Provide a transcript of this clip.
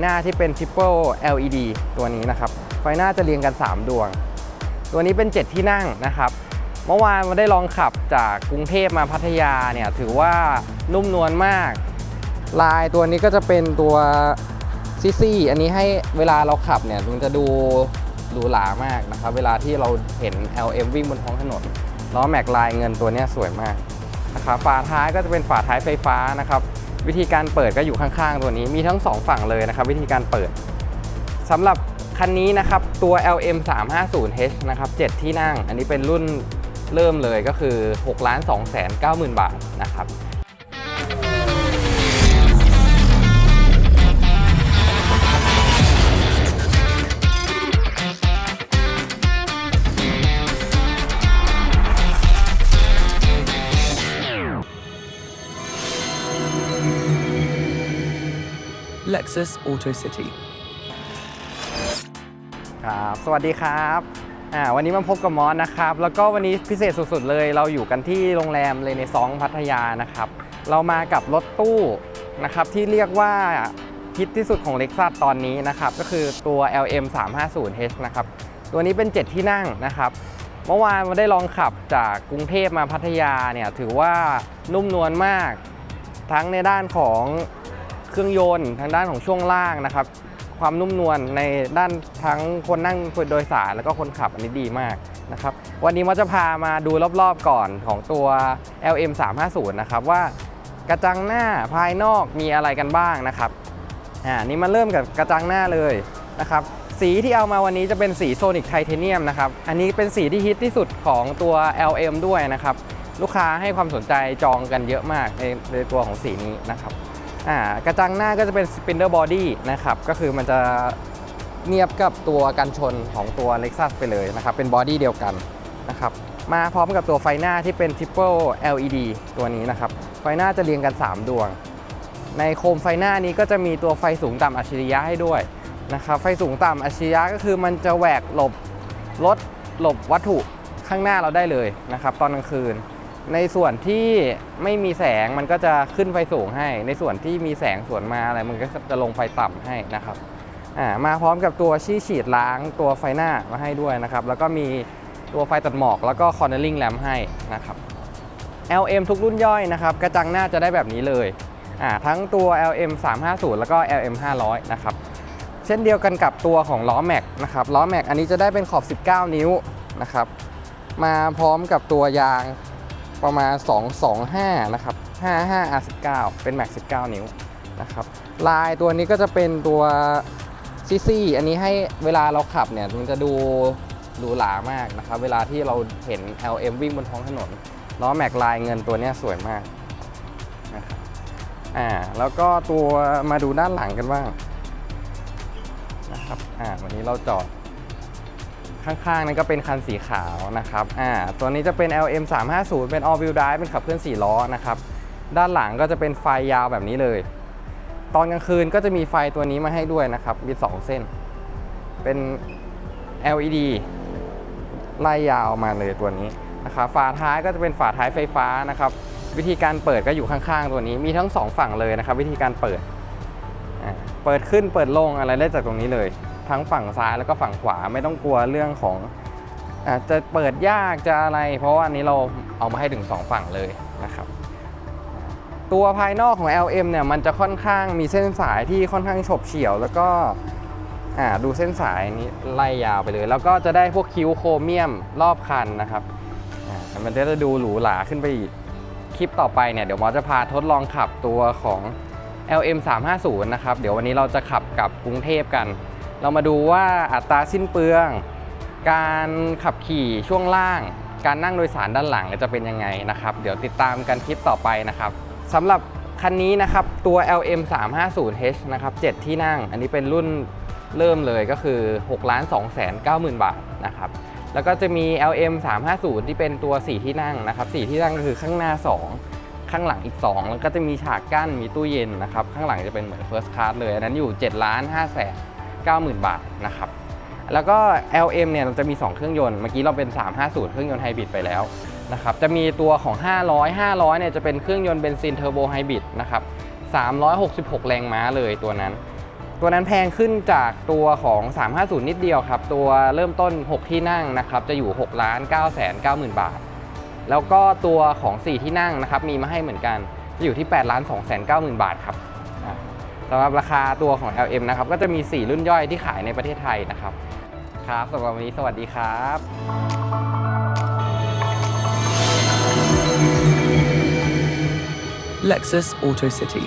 หน้าที่เป็น Triple LED ตัวนี้นะครับ ไฟหน้าจะเรียงกัน 3 ดวง ตัวนี้เป็น 7 ที่นั่งนะครับ เมื่อวานมาได้ลองขับจากกรุงเทพมาพัทยาเนี่ยถือว่านุ่มนวลมาก ลายตัวนี้ก็จะเป็นตัวซิซี่อันนี้ให้เวลาเราขับเนี่ยมันจะดูหรูหรามากนะครับ เวลาที่เราเห็น LM วิ่งบนท้องถนนล้อแม็กลายเงินตัวนี้สวยมากนะครับฝาท้ายก็จะเป็นฝาท้ายไฟฟ้านะครับ วิธีการเปิดก็อยู่ข้างๆ ตัวนี้มีทั้ง 2 ฝั่งเลยนะครับ วิธีการเปิดสำหรับคันนี้นะครับตัว LM 350H นะครับ7ที่นั่ง อันนี้เป็นรุ่นเริ่มเลยก็คือ 6 2 9 0 0 0 0 บาทนะครับ Lexus Auto City. ครับสวัสดีครับอ่าวันนี้มาพบกับมอสนะครับ แล้วก็วันนี้พิเศษสุดๆเลย เราอยู่กันที่โรงแรมเลเนซองพัทยานะครับ เรามากับรถตู้นะครับที่เรียกว่าฮิตที่สุดของ Lexus ตอนนี้นะครับ ก็คือตัว LM 350H นะครับ ตัวนี้เป็น 7 ที่นั่งนะครับ เมื่อวานมาได้ลองขับจากกรุงเทพมาพัทยาเนี่ยถือว่านุ่มนวลมาก ทั้งในด้านของ เครื่องยนต์ทางด้านของช่วงล่างนะครับ ความนุ่มนวลในด้านทั้งคนนั่งโดยสารแล้วก็คนขับอันนี้ดีมากนะครับ วันนี้มอจะพามาดูรอบๆก่อนของตัว LM 350นะครับว่ากระจังหน้าภายนอกมีอะไรกันบ้างนะครับอ่านี่มาเริ่มกับกระจังหน้าเลยนะครับสีที่เอามาวันนี้จะเป็นสีโซนิกไทเทเนียมนะครับ อันนี้เป็นสีที่ฮิตที่สุดของตัว LM ด้วยนะครับ ลูกค้าให้ความสนใจจองกันเยอะมากในในตัวของสีนี้นะครับ อ่ากระจังหน้าก็จะเป็น spindle body นะครับ ก็คือมันจะเนียบกับตัวกันชนของตัว Lexus ไปเลยนะครับ เป็นบอดี้เดียวกันนะครับ มาพร้อมกับตัวไฟหน้าที่เป็น triple LED ตัวนี้นะครับ ไฟหน้าจะเรียงกัน 3 ดวง ในโคมไฟหน้านี้ก็จะมีตัวไฟสูงต่ำอัจฉริยะให้ด้วยนะครับ ไฟสูงต่ำอัจฉริยะก็คือมันจะแหวกหลบรถหลบวัตถุข้างหน้าเราได้เลยนะครับ ตอนกลางคืน ในส่วนที่ไม่มีแสงมันก็จะขึ้นไฟสูงให้ ในส่วนที่มีแสงสวนมาอะไรมันก็จะลงไฟต่ำให้นะครับมาพร้อมกับตัวชี้ฉีดล้างตัวไฟหน้ามาให้ด้วยนะครับ แล้วก็มีตัวไฟตัดหมอกแล้วก็ cornering lamp ให้นะครับ LM ทุกรุ่นย่อยนะครับ กระจังหน้าจะได้แบบนี้เลยทั้งตัว LM 350 แล้วก็ LM 500นะครับ เช่นเดียวกันกับตัวของล้อแม็กนะครับ ล้อแม็กอันนี้จะได้เป็นขอบ 19 นิ้วนะครับ มาพร้อมกับตัวยาง ประมาณ 225 นะครับ 55 R19 เป็นแม็ก19 นิ้วนะครับ ลายตัวนี้ก็จะเป็นตัวซิซี่อันนี้ให้เวลาเราขับเนี่ย มันจะดูหรูหรามากนะครับ เวลาที่เราเห็น LM วิ่งบนท้องถนนล้อแม็กลายเงินตัวนี้สวยมากนะครับอ่าแล้วก็ตัวมาดูด้านหลังกันบ้างนะครับอ่าวันนี้เราจอด ข้างๆ นั้นก็เป็นคันสีขาวนะครับอ่าตัวนี้จะเป็น LM 350เป็น all wheel drive เป็นขับเคลื่อน4ล้อนะครับ ด้านหลังก็จะเป็นไฟยาวแบบนี้เลย ตอนกลางคืนก็จะมีไฟตัวนี้มาให้ด้วยนะครับ มี 2 เส้น เป็น LED ไล่ยาวมาเลยตัวนี้นะครับฝาท้ายก็จะเป็นฝาท้ายไฟฟ้านะครับ วิธีการเปิดก็อยู่ข้างๆ ตัวนี้ มีทั้ง 2 ฝั่งเลยนะครับ วิธีการเปิด เปิดขึ้นเปิดลงอะไรได้จากตรงนี้เลย ทั้งฝั่งซ้ายแล้วก็ฝั่งขวาไม่ต้องกลัวเรื่องของอาจจะเปิดยากจะอะไร เพราะว่าอันนี้เราเอามาให้ถึง 2 ฝั่งเลยนะครับ ตัวภายนอกของ LM เนี่ยมันจะค่อนข้างมีเส้นสายที่ค่อนข้างฉบเฉี่ยว แล้วก็ดูเส้นสายนี้ไล่ยาวไปเลย แล้วก็จะได้พวกคิ้วโครเมียมรอบคันนะครับมันจะดูหรูหราขึ้นไปอีกคลิปต่อไปเนี่ยเดี๋ยวหมอจะพาทดลองขับตัวของ LM 350นะครับ เดี๋ยววันนี้เราจะขับกับกรุงเทพกัน เรามาดูว่าอัตราสิ้นเปลือง การขับขี่ช่วงล่าง การนั่งโดยสารด้านหลังจะเป็นยังไงนะครับ เดี๋ยวติดตามกันคลิปต่อไปนะครับสำหรับคันนี้นะครับตัว LM 350H นะครับ7ที่นั่ง อันนี้เป็นรุ่นเริ่มเลยก็คือ 6 2 9 0 0 0 0 บาทนะครับแล้วก็จะมี LM 350 ที่เป็นตัว 4 ที่นั่งนะครับ4ที่นั่งก็คือข้างหน้า 2 ข้างหลังอีก 2 แล้วก็จะมีฉากกั้นมีตู้เย็นนะครับ ข้างหลังจะเป็นเหมือน First Class เลย อันนั้นอยู่ 7 ล้าน5แสน 90,000 บาทนะครับแล้วก็ LM เนี่ยเราจะมี 2 เครื่องยนต์ เมื่อกี้เราเป็น 350 เครื่องยนต์ไฮบริดไปแล้วนะครับ จะมีตัวของ 500 500 เนี่ยจะเป็นเครื่องยนต์เบนซินเทอร์โบไฮบริดนะครับ 366 แรงม้าเลยตัวนั้น ตัวนั้นแพงขึ้นจากตัวของ 350 นิดเดียวครับ ตัวเริ่มต้น 6 ที่นั่งนะครับ จะอยู่6ล้าน9แสน9หมื่นบาท แล้วก็ตัวของ 4 ที่นั่งนะครับ มีมาให้เหมือนกัน จะอยู่ที่8ล้าน2แสน9หมื่นบาทครับ สำหรับราคาตัวของ LM นะครับก็จะมี 4 รุ่นย่อยที่ขายในประเทศไทยนะครับ ครับสำหรับวันนี้สวัสดีครับ Lexus Auto City.